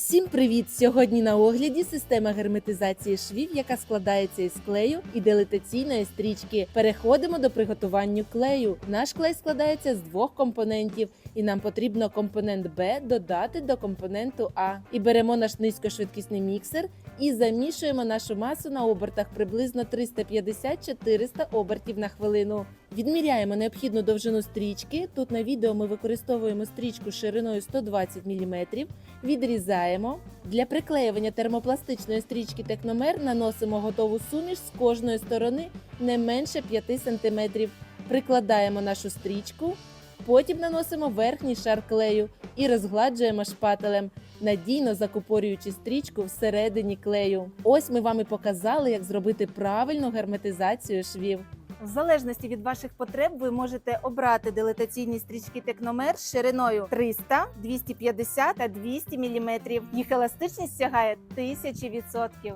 Всім привіт! Сьогодні на огляді система герметизації швів, яка складається із клею і делетаційної стрічки. Переходимо до приготування клею. Наш клей складається з двох компонентів, і нам потрібно компонент Б додати до компоненту А. І беремо наш низькошвидкісний міксер і замішуємо нашу масу на обертах приблизно 350-400 обертів на хвилину. Відміряємо необхідну довжину стрічки. Тут на відео ми використовуємо стрічку шириною 120 мм. Відрізаємо. Для приклеювання термопластичної стрічки техномер наносимо готову суміш з кожної сторони не менше 5 см. Прикладаємо нашу стрічку, потім наносимо верхній шар клею і розгладжуємо шпателем, надійно закупорюючи стрічку всередині клею. Ось ми вам і показали, як зробити правильну герметизацію швів. В залежності від ваших потреб ви можете обрати дилатаційні стрічки Техномер з шириною 300, 250 та 200 мм. Їх еластичність сягає 1000%.